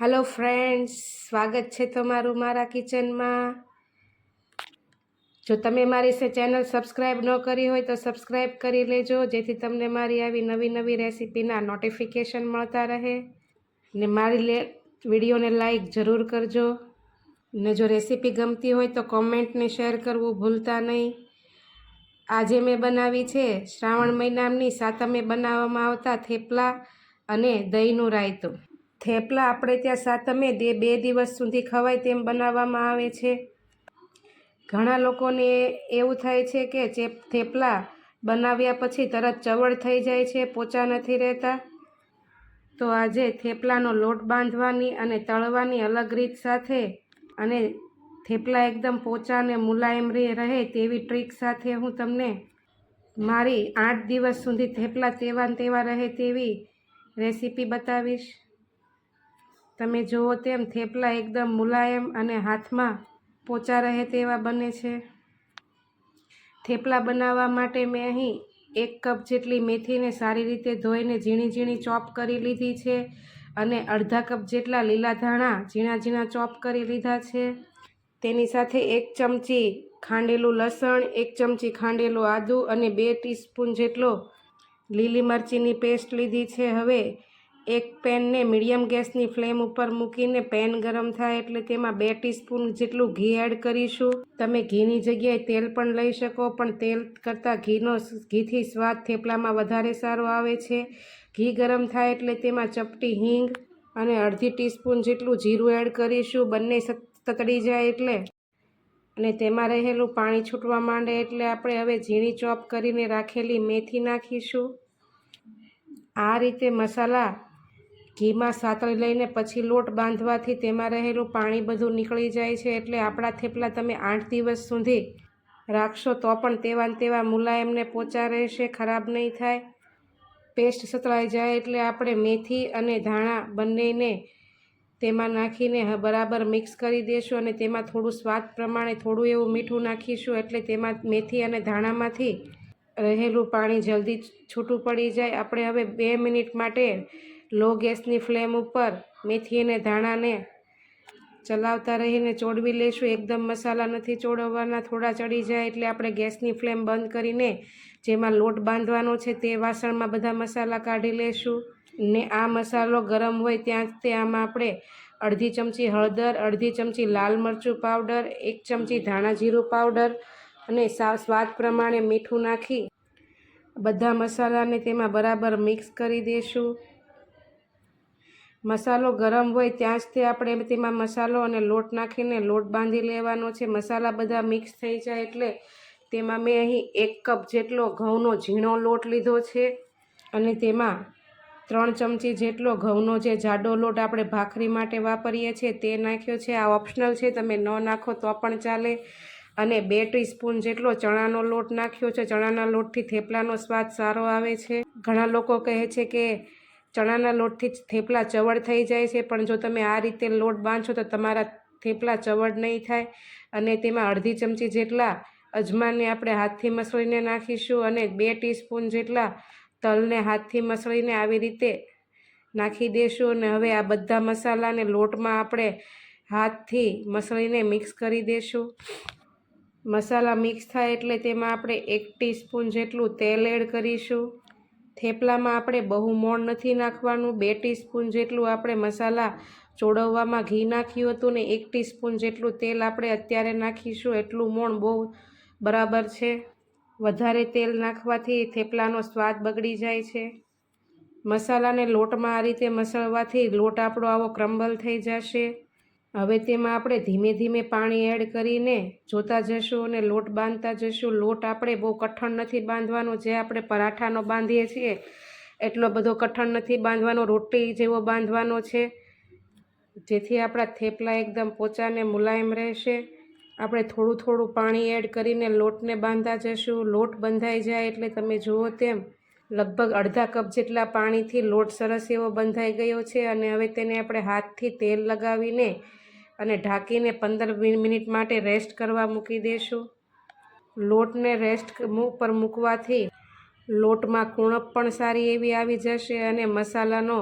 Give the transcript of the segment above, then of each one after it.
હાલો friends સ્વાગત છે તમારું મારા કિચનમાં. જો તમે મારી ચેનલ સબસ્ક્રાઈબ ન કરી હોય તો સબસ્ક્રાઈબ કરી લેજો, જેથી તમને મારી આવી નવી નવી રેસિપીના નોટિફિકેશન મળતા રહે. ને મારી લે, વિડીયોને લાઈક જરૂર કરજો. ને જો રેસીપી ગમતી હોય તો કોમેન્ટને શેર કરવું ભૂલતા નહીં. આજે મેં બનાવી છે શ્રાવણ મહિનાની સાતમે બનાવવામાં આવતા થેપલા અને દહીંનું રાયતું. થેપલા આપણે ત્યાં સાતમે દે, બે દિવસ સુધી ખવાય તેમ બનાવવામાં આવે છે. ઘણા લોકોને એવું થાય છે કે જે થેપલા બનાવ્યા પછી તરત ચવળ થઈ જાય છે, પોચા નથી રહેતા. તો આજે થેપલાનો લોટ બાંધવાની અને તળવાની અલગ રીત સાથે અને થેપલા એકદમ પોચા અને મુલાયમ રહે તેવી ટ્રીક સાથે હું તમને મારી આઠ દિવસ સુધી થેપલા તેવા તેવા રહે તેવી રેસીપી બતાવીશ. તમે જુઓ તેમ થેપલા એકદમ મુલાયમ અને હાથમાં પોચા રહે તેવા બને છે. થેપલા બનાવવા માટે મેં અહીં એક કપ જેટલી મેથીને સારી રીતે ધોઈને ઝીણી ઝીણી ચોપ કરી લીધી છે અને અડધા કપ જેટલા લીલા ધાણા ઝીણા ઝીણા ચોપ કરી લીધા છે. તેની સાથે એક ચમચી ખાંડેલું લસણ, એક ચમચી ખાંડેલું આદું અને બે ટીસ્પૂન જેટલો લીલી મરચીની પેસ્ટ લીધી છે. હવે એક પેનને મીડિયમ ગેસની ફ્લેમ ઉપર મૂકીને પેન ગરમ થાય એટલે તેમાં બે ટીસ્પૂન જેટલું ઘી એડ કરીશું. તમે ઘીની જગ્યાએ તેલ પણ લઈ શકો, પણ તેલ કરતાં ઘીનો ઘીથી સ્વાદ થેપલામાં વધારે સારો આવે છે. ઘી ગરમ થાય એટલે તેમાં ચપટી હિંગ અને અડધી ટીસ્પૂન જેટલું જીરું એડ કરીશું. બંને તતડી જાય એટલે. અને તેમાં રહેલું પાણી છૂટવા માંડે એટલે આપણે હવે ઝીણી ચોપ કરીને રાખેલી મેથી નાખીશું. આ રીતે મસાલા ઘીમાં સાતળી લઈને પછી લોટ બાંધવાથી તેમાં રહેલું પાણી બધું નીકળી જાય છે એટલે આપણા થેપલા તમે આઠ દિવસ સુધી રાખશો તો પણ તેવા તેવા મુલાયમને પોચા રહેશે, ખરાબ નહીં થાય. પેસ્ટ સતળાઈ જાય એટલે આપણે મેથી અને ધાણા બંનેને તેમાં નાખીને બરાબર મિક્સ કરી દઈશું અને તેમાં થોડું સ્વાદ પ્રમાણે થોડું એવું મીઠું નાખીશું એટલે તેમાં મેથી અને ધાણામાંથી રહેલું પાણી જલ્દી છૂટું પડી જાય. આપણે હવે બે મિનિટ માટે લો ગેસની ફ્લેમ ઉપર મેથી અને ધાણાને ચલાવતા રહીને ચોડવી લઈશું. એકદમ મસાલા નથી ચોડવવાના થોડા ચડી જાય એટલે આપણે ગેસની ફ્લેમ બંધ કરીને જેમાં લોટ બાંધવાનો છે તે વાસણમાં બધા મસાલા કાઢી લઈશું. ને આ મસાલો ગરમ હોય ત્યાં તે આમાં આપણે અડધી ચમચી હળદર, અડધી ચમચી લાલ મરચું પાવડર, એક ચમચી ધાણા જીરું પાવડર અને સ્વાદ પ્રમાણે મીઠું નાખી બધા મસાલાને તેમાં બરાબર મિક્સ કરી દઈશું મસાલો ગરમ હોય ત્યાં જ તે આપણે તેમાં મસાલો અને લોટ નાખીને લોટ બાંધી લેવાનો છે. મસાલા બધા મિક્સ થઈ જાય એટલે તેમાં મેં અહીં એક કપ જેટલો ઘઉંનો ઝીણો લોટ લીધો છે અને તેમાં ત્રણ ચમચી જેટલો ઘઉંનો જે જાડો લોટ આપણે ભાખરી માટે વાપરીએ છીએ તે નાખ્યો છે. આ ઓપ્શનલ છે, તમે ન નાખો તો પણ ચાલે. અને બે ટીસ્પૂન જેટલો ચણાનો લોટ નાખ્યો છે. ચણાના લોટથી થેપલાનો સ્વાદ સારો આવે છે. ઘણા લોકો કહે છે કે ચણાના લોટથી જ થેપલા ચવડ થઈ જાય છે. પણ જો તમે આ રીતે લોટ બાંધશો તો તમારા થેપલા ચવડ નહીં થાય અને તેમાં અડધી ચમચી જેટલા અજમાને આપણે હાથથી મસળીને નાખીશું અને બે ટીસ્પૂન જેટલા તલને હાથથી મસળીને આવી રીતે નાખી દઈશું અને હવે આ બધા મસાલાને લોટમાં આપણે હાથથી મસળીને મિક્સ કરી દઈશું મસાલા મિક્સ થાય એટલે તેમાં આપણે એક ટીસ્પૂન જેટલું તેલ એડ કરીશું. થેપલામાં આપણે બહુ મોણ નથી નાખવાનું. બે ટીસ્પૂન જેટલું આપણે મસાલા ચોળવવામાં ઘી નાખ્યું હતું ને એક ટીસ્પૂન જેટલું તેલ આપણે અત્યારે નાખીશું. એટલું મોણ બહુ બરાબર છે. વધારે તેલ નાખવાથી થેપલાનો સ્વાદ બગડી જાય છે. મસાલાને લોટમાં આ રીતે મસળવાથી લોટ આપણો આવો ક્રમ્બલ થઈ જશે. હવે તેમાં આપણે ધીમે ધીમે પાણી એડ કરીને જોતા જશું અને લોટ બાંધતા જશું. લોટ આપણે બહુ કઠણ નથી બાંધવાનો. જે આપણે પરાઠાનો બાંધીએ છીએ, એટલો બધો કઠણ નથી બાંધવાનો. રોટી જેવો બાંધવાનો છે. જેથી આપણા થેપલા એકદમ પોચાને મુલાયમ રહેશે. આપણે થોડું થોડું પાણી એડ કરીને લોટને બાંધતા જશું. લોટ બંધાઈ જાય એટલે તમે જુઓ તેમ લગભગ અડધા કપ જેટલા પાણીથી લોટ સરસ એવો બંધાઈ ગયો છે અને હવે તેને આપણે હાથથી તેલ લગાવીને અને ઢાંકીને પંદર મિનિટ માટે રેસ્ટ કરવા મૂકી દઈશું લોટને રેસ્ટ પર મૂકવાથી લોટમાં કુણપ પણ સારી એવી આવી જશે અને મસાલાનો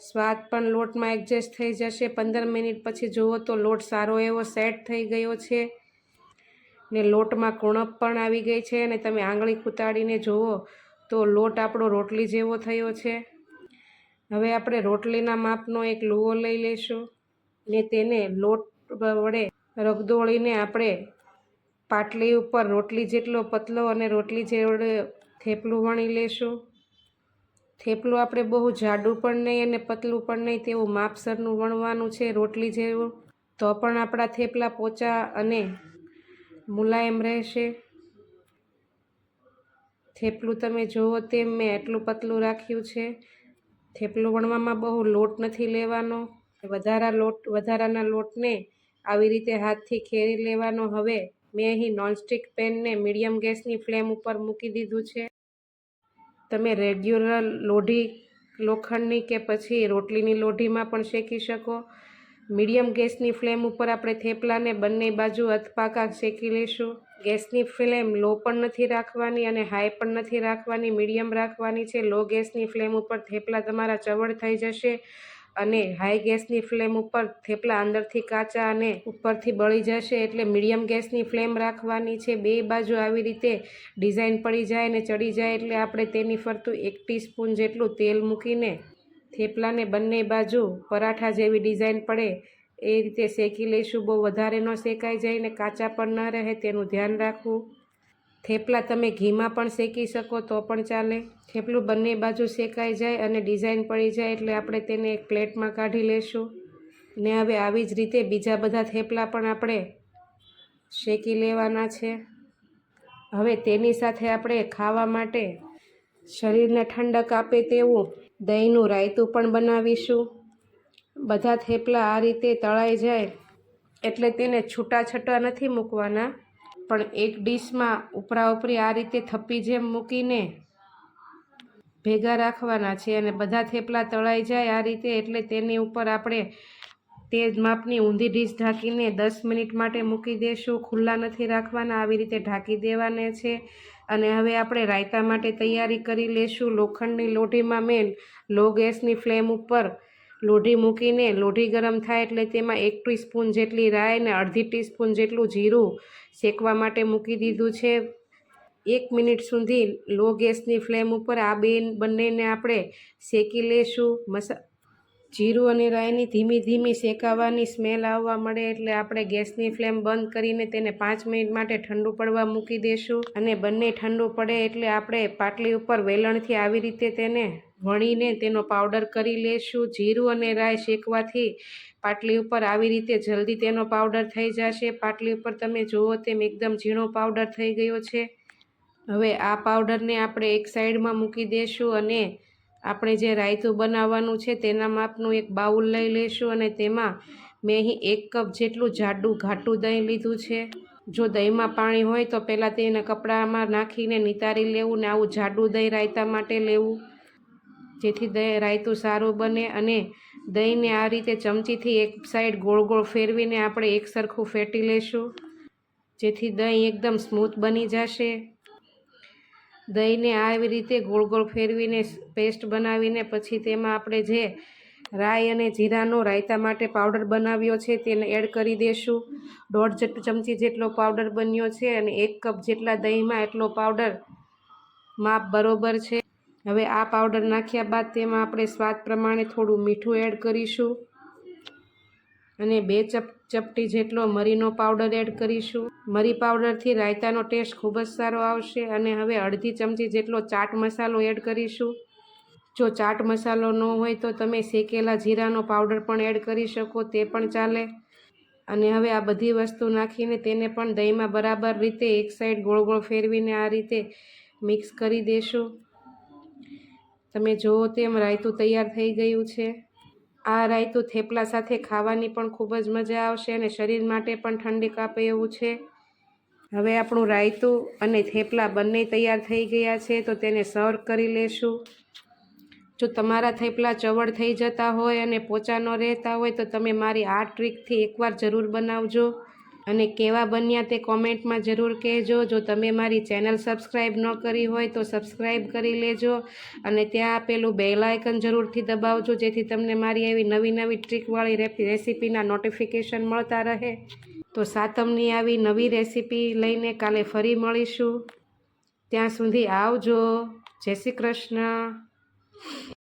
સ્વાદ પણ લોટમાં એડજસ્ટ થઈ જશે. પંદર મિનિટ પછી જુઓ તો લોટ સારો એવો સેટ થઈ ગયો છે ને લોટમાં કુણપ પણ આવી ગઈ છે અને તમે આંગળી કૂતાડીને જુઓ તો લોટ આપણો રોટલી જેવો થયો છે. હવે આપણે રોટલીના માપનો એક લુવો લઈ લઈશું ને તેને લોટ વડે રગદોળીને આપણે પાટલી ઉપર રોટલી જેટલો પતલો અને રોટલી જેવડે થેપલું વણી લેશું. થેપલું આપણે બહુ જાડું પણ નહીં અને પતલું પણ નહીં તેવું માપસરનું વણવાનું છે રોટલી જેવું. તો પણ આપણા થેપલા પોચા અને મુલાયમ રહેશે. થેપલું તમે જુઓ તેમ મેં એટલું પતલું રાખ્યું છે. થેપલું વણવામાં બહુ લોટ નથી લેવાનો. વધારા લોટ, વધારાના લોટને આવી રીતે હાથથી ખેરી લેવાનો. હવે મેં અહીં નોનસ્ટિક પેનને મીડિયમ ગેસની ફ્લેમ ઉપર મૂકી દીધું છે. તમે રેગ્યુલર લોઢી, લોખંડની કે પછી રોટલીની લોઢીમાં પણ શેકી શકો. મીડિયમ ગેસની ફ્લેમ ઉપર આપણે થેપલાને બંને બાજુ અથપાકા શેકી લઈશું. ગેસની ફ્લેમ લો પણ નથી રાખવાની અને હાઈ પણ નથી રાખવાની, મીડિયમ રાખવાની છે. લો ગેસની ફ્લેમ ઉપર થેપલા તમારા ચવડ થઈ જશે. અને હાઈ ગેસની ફ્લેમ ઉપર થેપલા અંદરથી કાચા અને ઉપરથી બળી જશે એટલે મીડિયમ ગેસની ફ્લેમ રાખવાની છે. બે બાજુ આવી રીતે ડિઝાઇન પડી જાય ને ચડી જાય એટલે આપણે તેની ફરતું એક ટીસ્પૂન જેટલું તેલ મૂકીને થેપલાને બંને બાજુ પરાઠા જેવી ડિઝાઇન પડે એ રીતે શેકી લઈશું. બહુ વધારે ન શેકાઈ જાય ને કાચા પણ ન રહે, તેનું ધ્યાન રાખવું. થેપલા તમે ઘીમાં પણ શેકી શકો, તો પણ ચાલે. થેપલું બંને બાજુ શેકાઈ જાય અને ડિઝાઇન પડી જાય એટલે આપણે તેને એક પ્લેટમાં કાઢી લેશું. ને હવે આવી જ રીતે બીજા બધા થેપલા પણ આપણે શેકી લેવાના છે. હવે તેની સાથે આપણે ખાવા માટે શરીરને ઠંડક આપે તેવું દહીંનું રાયતું પણ બનાવીશું. બધા થેપલા આ રીતે તળાઈ જાય એટલે તેને છૂટા છૂટા નથી મૂકવાના. પણ એક ડીશમાં ઉપરા ઉપરી આ રીતે થપ્પી જેમ મૂકીને ભેગા રાખવાના છે અને બધા થેપલા તળાઈ જાય આ રીતે એટલે તેની ઉપર આપણે તે માપની ઊંધી ડીશ ઢાંકીને દસ મિનિટ માટે મૂકી દઈશું ખુલ્લા નથી રાખવાના, આવી રીતે ઢાંકી દેવાને છે. અને હવે આપણે રાયતા માટે તૈયારી કરી લેશું. લોખંડની લોઢીમાં મેં લો ગેસની ફ્લેમ ઉપર લોઢી મૂકીને, લોઢી ગરમ થાય એટલે તેમાં એક ટીસ્પૂન જેટલી રાય અને અડધી ટીસ્પૂન જેટલું જીરું શેકવા માટે મૂકી દીધું છે. એક મિનિટ સુધી લો ગેસની ફ્લેમ ઉપર આ બે બંનેને આપણે શેકી લેશું. મસા જીરું અને રાઈની ધીમી ધીમી શેકાવાની સ્મેલ આવવા મળે એટલે આપણે ગેસની ફ્લેમ બંધ કરીને તેને પાંચ મિનિટ માટે ઠંડુ પડવા મૂકી દઈશું અને બંને ઠંડુ પડે એટલે આપણે પાટલી ઉપર વેલણથી આવી રીતે તેને વણીને તેનો પાવડર કરી લેશું. જીરું અને રાઈ શેકવાથી પાટલી ઉપર આવી રીતે જલ્દી તેનો પાવડર થઈ જશે. પાટલી ઉપર તમે જુઓ તેમ એકદમ ઝીણો પાવડર થઈ ગયો છે. હવે આ પાવડરને આપણે એક સાઈડમાં મૂકી દઈશું અને આપણે જે રાયતું બનાવવાનું છે તેના માપનું એક બાઉલ લઈ લઈશું અને તેમાં મેં અહીં એક કપ જેટલું જાડું ઘાટું દહીં લીધું છે. જો દહીંમાં પાણી હોય તો પહેલાં તેને કપડામાં નાખીને નિતારી લેવું ને આવું જાડું દહીં રાયતા માટે લેવું. જેથી દહીં રાયતું સારું બને અને દહીંને આ રીતે ચમચીથી એક સાઈડ ગોળ ગોળ ફેરવીને આપણે એક સરખું ફેટી લેશું. જેથી દહીં એકદમ સ્મૂથ બની જશે. દહીંને આવી રીતે ગોળ ગોળ ફેરવીને પેસ્ટ બનાવીને પછી તેમાં આપણે જે રાઈ અને જીરાનો રાયતા માટે પાવડર બનાવ્યો છે તેને એડ કરી દઈશું દોઢ જેટલું ચમચી જેટલો પાવડર બન્યો છે અને એક કપ જેટલા દહીંમાં એટલો પાવડર માપ બરોબર છે. હવે આ પાવડર નાખ્યા બાદ તેમાં આપણે સ્વાદ પ્રમાણે થોડું મીઠું એડ કરીશું. અને બે ચપ, ચપટી જેટલો મરીનો પાવડર એડ કરીશું. મરી પાવડરથી રાયતાનો ટેસ્ટ ખૂબ જ સારો આવશે અને હવે અડધી ચમચી જેટલો ચાટ મસાલો એડ કરીશું. જો ચાટ મસાલો ન હોય તો તમે શેકેલા જીરાનો પાવડર પણ એડ કરી શકો, તે પણ ચાલે. અને હવે આ બધી વસ્તુ નાખીને તેને પણ દહીંમાં બરાબર રીતે એક સાઈડ ગોળ ગોળ ફેરવીને આ રીતે મિક્સ કરી દેશું. તમે જુઓ તેમ રાયતું તૈયાર થઈ ગયું છે. આ રાયતું થેપલા સાથે ખાવાની પણ ખૂબ જ મજા આવશે અને શરીર માટે પણ ઠંડી કાપે એવું છે. હવે આપણું રાયતું અને થેપલા બંને તૈયાર થઈ ગયા છે તો તેને સર્વ કરી લેશું. જો તમારા થેપલા ચવડ થઈ જતા હોય અને પોચા ન રહેતા હોય તો તમે મારી આ ટ્રીકથી એકવાર જરૂર બનાવજો. અને કેવા બન્યા તે કોમેન્ટમાં જરૂર કહેજો. જો તમે મારી ચેનલ સબસ્ક્રાઈબ ન કરી હોય તો સબસ્ક્રાઈબ કરી લેજો અને ત્યાં આપેલું બેલ આઇકન જરૂરથી દબાવજો, જેથી તમને મારી એવી નવી નવી ટ્રીકવાળી રેસીપીના નોટિફિકેશન મળતા રહે. તો સાતમની આવી નવી રેસીપી લઈને કાલે ફરી મળીશું. ત્યાં સુધી આવજો. જય શ્રી કૃષ્ણ.